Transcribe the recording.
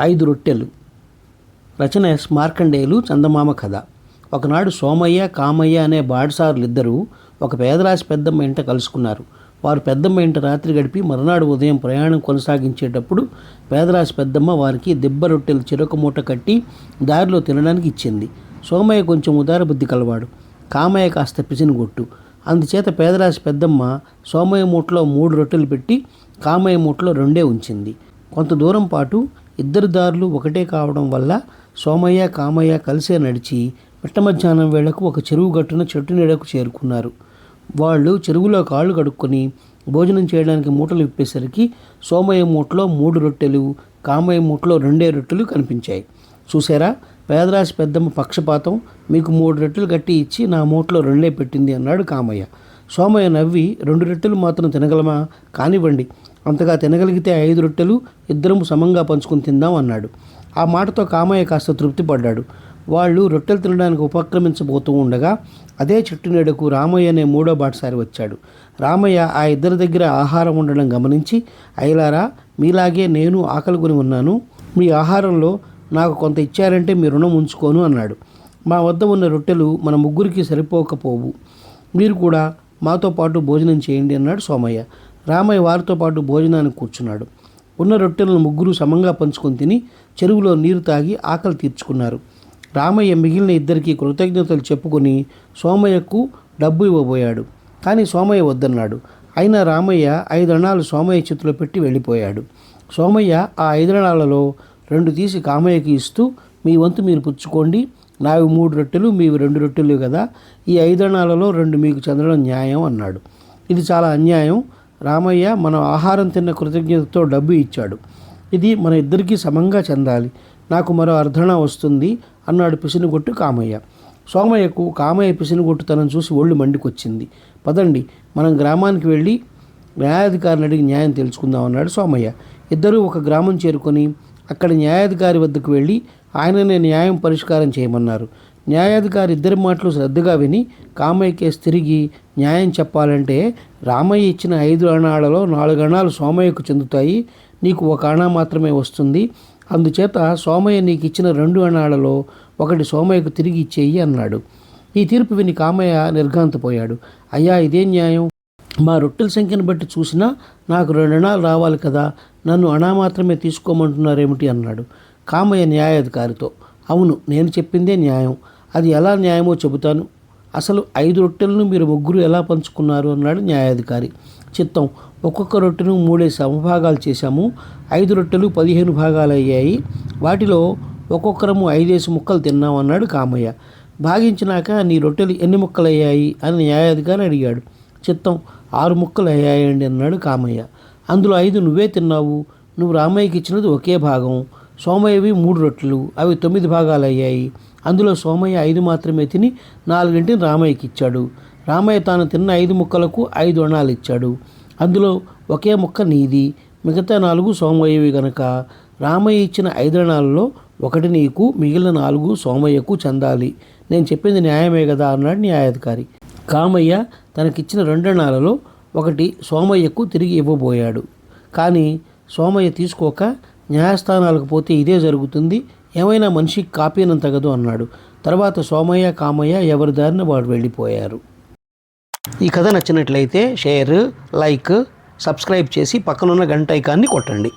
ఐదు రొట్టెలు. రచన ఎస్ మార్కండేయులు చందమామ కథ. ఒకనాడు సోమయ్య కామయ్య అనే బాడసారులు ఇద్దరూ ఒక పేదరాశి పెద్దమ్మ ఇంట కలుసుకున్నారు. వారు పెద్దమ్మ ఇంట రాత్రి గడిపి మరునాడు ఉదయం ప్రయాణం కొనసాగించేటప్పుడు పేదరాశి పెద్దమ్మ వారికి దిబ్బ రొట్టెలు చిరొక మూట కట్టి దారిలో తినడానికి ఇచ్చింది. సోమయ్య కొంచెం ఉదార బుద్ధి కలవాడు. కామయ్య కాస్త పిసినగొట్టు అందుచేత పేదరాశి పెద్దమ్మ సోమయ్య మూటలో మూడు రొట్టెలు పెట్టి కామయ్య మూటలో రెండే ఉంచింది. కొంత దూరం పాటు ఇద్దరు దారులు ఒకటే కావడం వల్ల సోమయ్య కామయ్య కలిసే నడిచి మిట్ట మధ్యాహ్నం వేళకు ఒక చెరువు గట్టున చెట్టు నీడకు చేరుకున్నారు. వాళ్ళు చెరువులో కాళ్ళు కడుక్కొని భోజనం చేయడానికి మూటలు విప్పేసరికి సోమయ్య మూటలో మూడు రొట్టెలు కామయ్య మూటలో రెండే రొట్టెలు కనిపించాయి. చూసారా పేదరాశి పెద్దమ్మ పక్షపాతం మీకు మూడు రొట్టెలు కట్టి ఇచ్చి నా మూటలో రెండే పెట్టింది అన్నాడు కామయ్య. సోమయ్య నవ్వి రెండు రొట్టెలు మాత్రం తినగలమా? కానివ్వండి. అంతగా తినగలిగితే ఐదు రొట్టెలు ఇద్దరం సమంగా పంచుకుని తిందాం అన్నాడు. ఆ మాటతో కామయ్య కాస్త తృప్తి పడ్డాడు వాళ్ళు రొట్టెలు తినడానికి ఉపక్రమించబోతూ ఉండగా అదే చెట్టు నీడకు రామయ్య అనే మూడో బాటసారి వచ్చాడు. రామయ్య ఆ ఇద్దరి దగ్గర ఆహారం ఉండడం గమనించి అయిలారా మీలాగే నేను ఆకలి కొని ఉన్నాను. మీ ఆహారంలో నాకు కొంత ఇచ్చారంటే మీ రుణం ఉంచుకోను అన్నాడు. మా వద్ద ఉన్న రొట్టెలు మన ముగ్గురికి సరిపోకపోవు. మీరు కూడా మాతో పాటు భోజనం చేయండి అన్నాడు సోమయ్య. రామయ్య వారితో పాటు భోజనానికి కూర్చున్నాడు. ఉన్న రొట్టెలను ముగ్గురు సమంగా పంచుకొని తిని చెరువులో నీరు తాగి ఆకలి తీర్చుకున్నారు. రామయ్య మిగిలిన ఇద్దరికి కృతజ్ఞతలు చెప్పుకొని సోమయ్యకు డబ్బు ఇవ్వబోయాడు. కానీ సోమయ్య వద్దన్నాడు. అయినా రామయ్య ఐదు అణాలు సోమయ్య చేతిలో పెట్టి వెళ్ళిపోయాడు. సోమయ్య ఆ ఐదు అణాలలో రెండు తీసి కామయ్యకి ఇస్తూ మీ వంతు మీరు పుచ్చుకోండి. నావి మూడు రొట్టెలు మీవి రెండు రొట్టెలు కదా. ఈ ఐదు అణాలలో రెండు మీకు చెందడం న్యాయం అన్నాడు. ఇది చాలా అన్యాయం. రామయ్య మనం ఆహారం తిన్న కృతజ్ఞతతో డబ్బు ఇచ్చాడు. ఇది మన ఇద్దరికీ సమంగా చెందాలి. నాకు మరో అర్ధణ వస్తుంది అన్నాడు పిసినుగొట్టు కామయ్య. సోమయ్యకు కామయ్య పిసినుగొట్టుతనం చూసి ఒళ్ళు మండికొచ్చింది. పదండి మనం గ్రామానికి వెళ్ళి న్యాయాధికారిని అడిగి న్యాయం తెలుసుకుందాం అన్నాడు సోమయ్య. ఇద్దరూ ఒక గ్రామం చేరుకొని అక్కడ న్యాయాధికారి వద్దకు వెళ్ళి ఆయననే న్యాయం పరిష్కారం చేయమన్నారు. న్యాయాధికారి ఇద్దరి మాటలు శ్రద్ధగా విని కామయ్య కేసు తిరిగి న్యాయం చెప్పాలంటే రామయ్య ఇచ్చిన ఐదు అణాలలో నాలుగు అణాలు సోమయ్యకు చెందుతాయి. నీకు ఒక అణా మాత్రమే వస్తుంది. అందుచేత సోమయ్య నీకు ఇచ్చిన రెండు అణాలలో ఒకటి సోమయ్యకు తిరిగి ఇచ్చేయి అన్నాడు. ఈ తీర్పు విని కామయ్య నిర్ఘాంతపోయాడు. అయ్యా ఇదే న్యాయం. మా రొట్టెల సంఖ్యను బట్టి చూసినా నాకు రెండు అణాలు రావాలి కదా. నన్ను అణా మాత్రమే తీసుకోమంటున్నారేమిటి అన్నాడు కామయ్య న్యాయాధికారితో. అవును నేను చెప్పిందే న్యాయం. అది ఎలా న్యాయమో చెబుతాను. అసలు ఐదు రొట్టెలను మీరు ముగ్గురు ఎలా పంచుకున్నారు? అన్నాడు న్యాయాధికారి. చిత్తం ఒక్కొక్క రొట్టెను మూడే సమభాగాలు చేశాము. ఐదు రొట్టెలు పదిహేను భాగాలు అయ్యాయి వాటిలో ఒక్కొక్కరము ఐదేసి ముక్కలు తిన్నాం అన్నాడు కామయ్య. భాగించినాక నీ రొట్టెలు ఎన్ని ముక్కలు అయ్యాయి అని న్యాయాధికారి అడిగాడు. చిత్తం ఆరు ముక్కలు అయ్యాయండి అన్నాడు కామయ్య. అందులో ఐదు నువ్వే తిన్నావు. నువ్వు రామయ్యకి ఇచ్చినది ఒకే భాగం. సోమయ్యవి మూడు రొట్టెలు. అవి తొమ్మిది భాగాలు అయ్యాయి అందులో సోమయ్య ఐదు మాత్రమే తిని నాలుగింటిని రామయ్యకి ఇచ్చాడు. రామయ్య తాను తిన్న ఐదు ముక్కలకు ఐదు అణాలు ఇచ్చాడు. అందులో ఒకే ముక్క నీది. మిగతా నాలుగు సోమయ్యవి గనక. రామయ్య ఇచ్చిన ఐదు అణాలలో ఒకటి నీకు మిగిలిన నాలుగు సోమయ్యకు చెందాలి. నేను చెప్పింది న్యాయమే కదా అన్నాడు న్యాయాధికారి. కామయ్య తనకిచ్చిన రెండణాలలో ఒకటి సోమయ్యకు తిరిగి ఇవ్వబోయాడు. కానీ సోమయ్య తీసుకోక న్యాయస్థానాలకు పోతే ఇదే జరుగుతుంది. ఏమైనా మనిషి కాపీనం తగదు అన్నాడు. తర్వాత సోమయ్య కామయ్య ఎవరి దారిన వాడు వెళ్ళిపోయారు. ఈ కథ నచ్చినట్లయితే షేర్ లైక్ సబ్స్క్రైబ్ చేసి పక్కనున్న గంట ఐకాన్ని కొట్టండి.